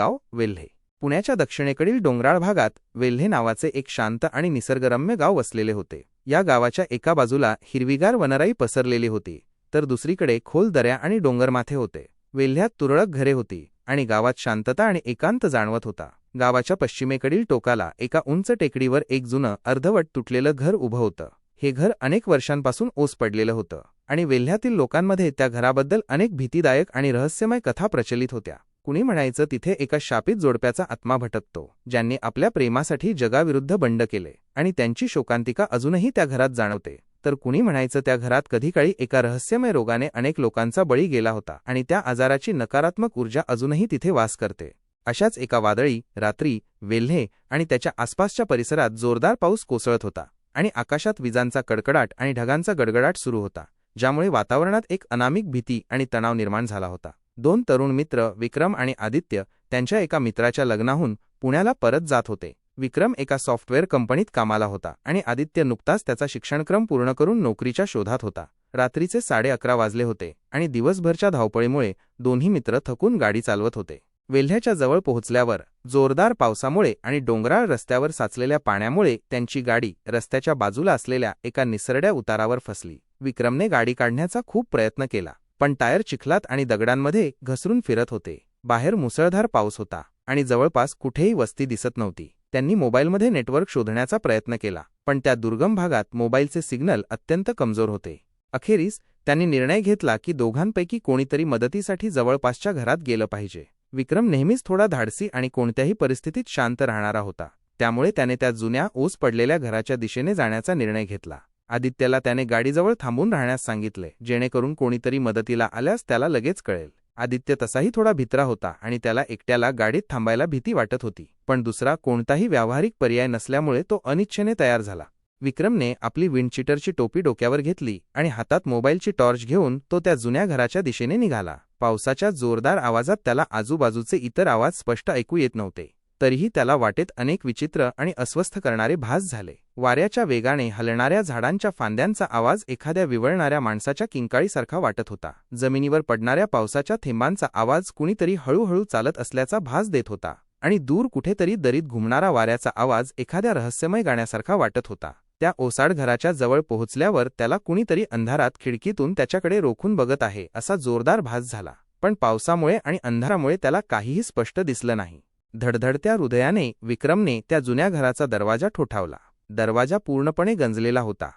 गाव वेल्हे. पुण्याच्या दक्षिणेकडील डोंगराळ भागात वेल्हे नावाचे एक शांत आणि निसर्गरम्य गाव वसलेले होते. या गावाच्या एका बाजूला हिरवीगार वनराई पसरलेली होती तर दुसरीकडे खोल दऱ्या आणि डोंगरमाथे होते. वेल्ह्यात तुरळक घरे होती आणि गावात शांतता आणि एकांत जाणवत होता. गावाच्या पश्चिमेकडील टोकाला एका उंच टेकडीवर एक जुनं अर्धवट तुटलेलं घर उभं होतं. हे घर अनेक वर्षांपासून ओस पडलेलं होतं आणि वेल्ह्यातील लोकांमध्ये त्या घराबद्दल अनेक भीतीदायक आणि रहस्यमय कथा प्रचलित होत्या. कुणी म्हणायचं तिथे एका शापित जोडप्याचा आत्मा भटकतो ज्यांनी आपल्या प्रेमासाठी जगाविरुद्ध बंड केले आणि त्यांची शोकांतिका अजूनही त्या घरात जाणवते. तर कुणी म्हणायचं त्या घरात कधीकाळी एका रहस्यमय रोगाने अनेक लोकांचा बळी गेला होता आणि त्या आजाराची नकारात्मक ऊर्जा अजूनही तिथे वास करते. अशाच एका वादळी रात्री वेल्हे आणि त्याच्या आसपासच्या परिसरात जोरदार पाऊस कोसळत होता आणि आकाशात विजांचा कडकडाट आणि ढगांचा गडगडाट सुरू होता ज्यामुळे वातावरणात एक अनामिक भीती आणि तणाव निर्माण झाला होता. दोन तरुण मित्र विक्रम आणि आदित्य त्यांच्या एका मित्राच्या लग्नाहून पुण्याला परत जात होते. विक्रम एका सॉफ्टवेअर कंपनीत कामाला होता आणि आदित्य नुकताच त्याचा शिक्षणक्रम पूर्ण करून नोकरीच्या शोधात होता. रात्रीचे साडे अकरा वाजले होते आणि दिवसभरच्या धावपळीमुळे दोन्ही मित्र थकून गाडी चालवत होते. वेल्ह्याच्या जवळ पोहोचल्यावर जोरदार पावसामुळे आणि डोंगराळ रस्त्यावर साचलेल्या पाण्यामुळे त्यांची गाडी रस्त्याच्या बाजूला असलेल्या एका निसरड्या उतारावर फसली. विक्रमने गाडी काढण्याचा खूप प्रयत्न केला. पण टायर चिखलात आणि दगडांमध्ये घसरून फिरत होते. बाहेर मुसळधार पाऊस होता आणि जवळपास कुठेही वस्ती दिसत नव्हती. त्यांनी मोबाईलमध्ये नेटवर्क शोधण्याचा प्रयत्न केला पण त्या दुर्गम भागात मोबाईलचे सिग्नल अत्यंत कमजोर होते. अखेरीस त्यांनी निर्णय घेतला की दोघांपैकी कोणीतरी मदतीसाठी जवळपासच्या घरात गेलं पाहिजे. विक्रम नेहमीच थोडा धाडसी आणि कोणत्याही परिस्थितीत शांत राहणारा होता. त्यामुळे त्याने त्या जुन्या ओस पडलेल्या घराच्या दिशेने जाण्याचा निर्णय घेतला. आदित्यला त्याने गाडीजवळ थांबून राहण्यास सांगितले जेणेकरून कोणीतरी मदतीला आल्यास त्याला लगेच कळेल. आदित्य तसाही थोडा भित्रा होता आणि त्याला एकट्याला गाडीत थांबायला भीती वाटत होती पण दुसरा कोणताही व्यावहारिक पर्याय नसल्यामुळे तो अनिच्छेने तयार झाला. विक्रमने आपली विंडचिटरची टोपी डोक्यावर घेतली आणि हातात मोबाईलची टॉर्च घेऊन तो त्या जुन्या घराच्या दिशेने निघाला. पावसाच्या जोरदार आवाजात त्याला आजूबाजूचे इतर आवाज स्पष्ट ऐकू येत नव्हते. तरीही त्याला वाटेत अनेक विचित्र आणि अस्वस्थ करणारे भास झाले. वाऱ्याच्या वेगाने हलणाऱ्या झाडांच्या फांद्यांचा आवाज एखाद्या विवळणाऱ्या माणसाच्या किंकाळीसारखा वाटत होता. जमिनीवर पडणाऱ्या पावसाच्या थेंबांचा आवाज कुणीतरी हळूहळू चालत असल्याचा भास देत होता आणि दूर कुठेतरी दरीत घुमणारा वाऱ्याचा आवाज एखाद्या रहस्यमय गाण्यासारखा वाटत होता. त्या ओसाड घराच्या जवळ पोहोचल्यावर त्याला कुणीतरी अंधारात खिडकीतून त्याच्याकडे रोखून बघत आहे असा जोरदार भास झाला. पण पावसामुळे आणि अंधारामुळे त्याला काहीही स्पष्ट दिसलं नाही. धडधडत्या हृदयाने विक्रमने त्या जुन्या घराचा दरवाजा ठोठावला. दरवाजा पूर्णपणे गंजलेला होता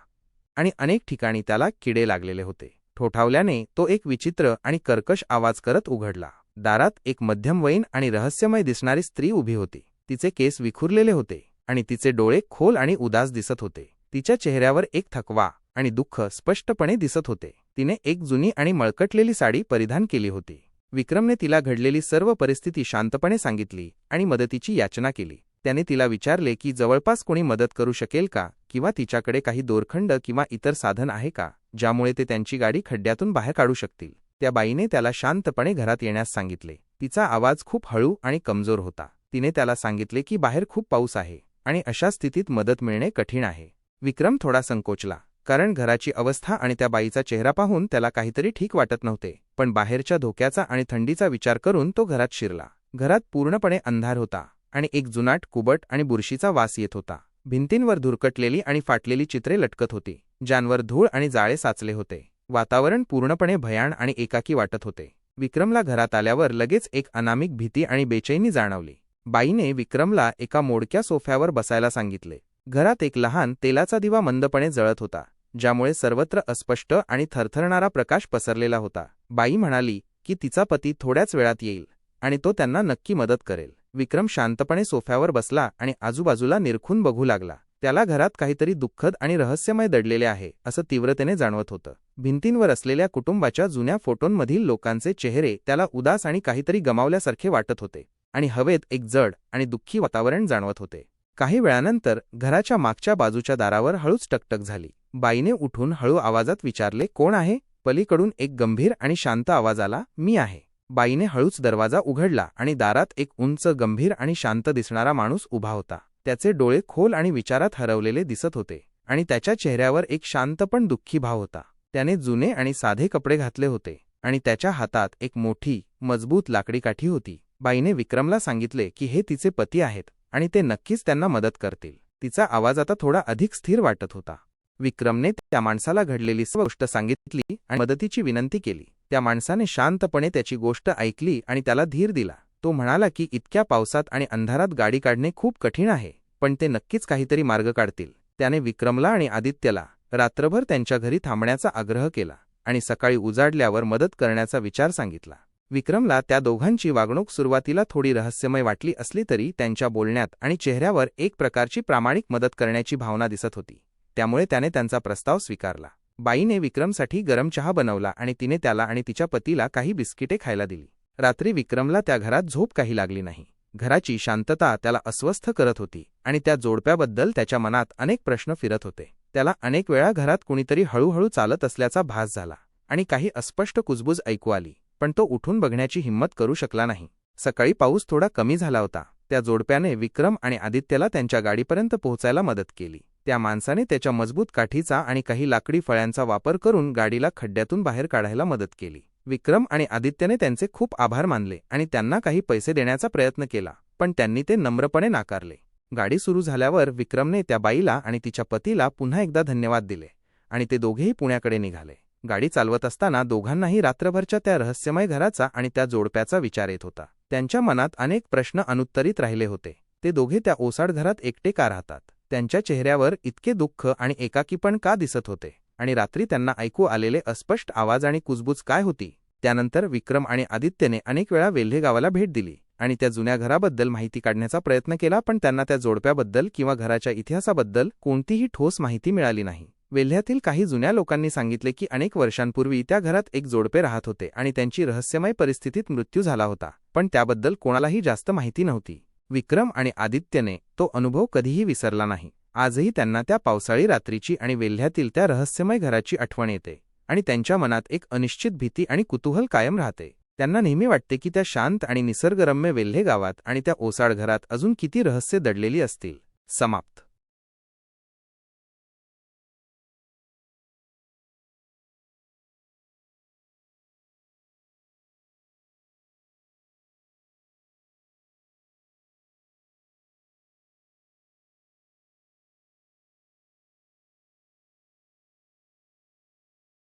आणि अनेक ठिकाणी त्याला किडे लागलेले होते. ठोठावल्याने तो एक विचित्र आणि कर्कश आवाज करत उघडला. दारात एक मध्यमवयीन आणि रहस्यमय दिसणारी स्त्री उभी होती. तिचे केस विखुरलेले होते आणि तिचे डोळे खोल आणि उदास दिसत होते. तिच्या चेहऱ्यावर एक थकवा आणि दुःख स्पष्टपणे दिसत होते. तिने एक जुनी आणि मळकटलेली साडी परिधान केली होती. विक्रमने तिला घडलेली सर्व परिस्थिती शांतपणे सांगितली आणि मदतीची याचना केली. त्याने तिला विचारले की जवळपास कोणी मदत करू शकेल का? किंवा तिच्याकडे काही दोरखंड किंवा इतर साधन आहे का ज्यामुळे ते त्यांची गाडी खड्ड्यातून बाहेर काढू शकतील त्या बाईने त्याला शांतपणे घरात येण्यास सांगितले. तिचा आवाज खूप हळू आणि कमजोर होता. तिने त्याला सांगितले की बाहेर खूप पाऊस आहे आणि अशा स्थितीत मदत मिळणे कठीण आहे विक्रम थोडा संकोचला. कारण घराची अवस्था आणि त्या बाईचा चेहरा पाहून त्याला काहीतरी ठीक वाटत नव्हते. पण बाहेरच्या धोक्याचा आणि थंडीचा विचार करून तो घरात शिरला. घरात पूर्णपणे अंधार होता आणि एक जुनाट कुबट आणि बुरशीचा वास येत होता. भिंतींवर धुरकटलेली आणि फाटलेली चित्रे लटकत होती ज्यांवर धूळ आणि जाळे साचले होते. वातावरण पूर्णपणे भयाण आणि एकाकी वाटत होते. विक्रमला घरात आल्यावर लगेच एक अनामिक भीती आणि बेचैनी जाणवली. बाईने विक्रमला एका मोडक्या सोफ्यावर बसायला सांगितले. घरात एक लहान तेलाचा दिवा मंदपणे जळत होता ज्यामुळे सर्वत्र अस्पष्ट आणि थरथरणारा प्रकाश पसरलेला होता. बाई म्हणाली की तिचा पती थोड्याच वेळात येईल आणि तो त्यांना नक्की मदत करेल. विक्रम शांतपणे सोफ्यावर बसला आणि आजूबाजूला निरखून बघू लागला. त्याला घरात काहीतरी दुःखद आणि रहस्यमय दडलेले आहे असं तीव्रतेने जाणवत होतं. भिंतींवर असलेल्या कुटुंबाच्या जुन्या फोटोंमधील लोकांचे चेहरे त्याला उदास आणि काहीतरी गमावल्यासारखे वाटत होते आणि हवेत एक जड आणि दुःखी वातावरण जाणवत होते. काही वेळानंतर घराच्या मागच्या बाजूच्या दारावर हळूच टकटक झाली. बाईने उठून हळू आवाजात विचारले कोण आहे पलीकडून एक गंभीर आणि शांत आवाज आला मी आहे. बाईने हळूच दरवाजा उघडला आणि दारात एक उंच गंभीर आणि शांत दिसणारा माणूस उभा होता. त्याचे डोळे खोल आणि विचारात हरवलेले दिसत होते आणि त्याच्या चेहऱ्यावर एक शांत पण दुःखी भाव होता. त्याने जुने आणि साधे कपडे घातले होते आणि त्याच्या हातात एक मोठी मजबूत लाकडी काठी होती. बाईने विक्रमला सांगितले की हे तिचे पती आहेत. आणि ते नक्कीच त्यांना मदत करतील. तिचा आवाज आता थोडा अधिक स्थिर वाटत होता. विक्रमने त्या माणसाला घडलेली सर्व गोष्ट सांगितली आणि मदतीची विनंती केली. त्या माणसाने शांतपणे त्याची गोष्ट ऐकली आणि त्याला धीर दिला. तो म्हणाला की इतक्या पावसात आणि अंधारात गाडी काढणे खूप कठीण आहे पण ते नक्कीच काहीतरी मार्ग काढतील. त्याने विक्रमला आणि आदित्यला रात्रभर त्यांच्या घरी थांबण्याचा आग्रह केला आणि सकाळी उजाडल्यावर मदत करण्याचा विचार सांगितला. विक्रमला त्या दोघांची वागणूक सुरुवातीला थोडी रहस्यमय वाटली असली तरी त्यांच्या बोलण्यात आणि चेहऱ्यावर एक प्रकारची प्रामाणिक मदत करण्याची भावना दिसत होती. त्यामुळे त्याने त्यांचा प्रस्ताव स्वीकारला. बाईने विक्रमसाठी गरम चहा बनवला आणि तिने त्याला आणि तिच्या पतीला काही बिस्किटे खायला दिली. रात्री विक्रमला त्या घरात झोप काही लागली नाही. घराची शांतता त्याला अस्वस्थ करत होती आणि त्या जोडप्याबद्दल त्याच्या मनात अनेक प्रश्न फिरत होते. त्याला अनेक वेळा घरात कुणीतरी हळूहळू चालत असल्याचा भास झाला आणि काही अस्पष्ट कुजबूज ऐकू आली. पण तो उठून बघण्याची हिंमत करू शकला नाही. सकाळी पाऊस थोडा कमी झाला होता. त्या जोडप्याने विक्रम आणि आदित्यला त्यांच्या गाडीपर्यंत पोहोचायला मदत केली. त्या माणसाने त्याच्या मजबूत काठीचा आणि काही लाकडी फळ्यांचा वापर करून गाडीला खड्ड्यातून बाहेर काढायला मदत केली. विक्रम आणि आदित्यने त्यांचे खूप आभार मानले आणि त्यांना काही पैसे देण्याचा प्रयत्न केला पण त्यांनी ते नम्रपणे नाकारले. गाडी सुरू झाल्यावर विक्रमने त्या बाईला आणि तिच्या पतीला पुन्हा एकदा धन्यवाद दिले आणि ते दोघेही पुण्याकडे निघाले. गाडी चालवत असताना दोघांनाही रात्रभरच्या त्या रहस्यमय घराचा आणि त्या जोडप्याचा विचार येत होता. त्यांच्या मनात अनेक प्रश्न अनुत्तरित राहिले होते. ते दोघे त्या ओसाड घरात एकटे का राहतात? त्यांच्या चेहऱ्यावर इतके दुःख आणि एकाकीपण का दिसत होते? आणि रात्री त्यांना ऐकू आलेले अस्पष्ट आवाज आणि कुजबूज काय होती? त्यानंतर विक्रम आणि आदित्यने अनेक वेळा वेल्हे गावाला भेट दिली आणि त्या जुन्या घराबद्दल माहिती काढण्याचा प्रयत्न केला पण त्यांना त्या जोडप्याबद्दल किंवा घराच्या इतिहासाबद्दल कोणतीही ठोस माहिती मिळाली नाही. वेल्ह्यातील काही जुन्या लोकांनी सांगितले की अनेक वर्षांपूर्वी त्या घरात एक जोडपे राहत होते आणि त्यांची रहस्यमय परिस्थितीत मृत्यू झाला होता. पण त्याबद्दल कोणालाही जास्त माहिती नव्हती. विक्रम आणि आदित्यने तो अनुभव कधीही विसरला नाही. आजही त्यांना त्या पावसाळी रात्रीची आणि वेल्ह्यातील त्या रहस्यमय घराची आठवण येते आणि त्यांच्या मनात एक अनिश्चित भीती आणि कुतूहल कायम राहते. त्यांना नेहमी वाटते की त्या शांत आणि निसर्गरम्य वेल्हे गावात आणि त्या ओसाड घरात अजून किती रहस्य दडलेली असतील. समाप्त.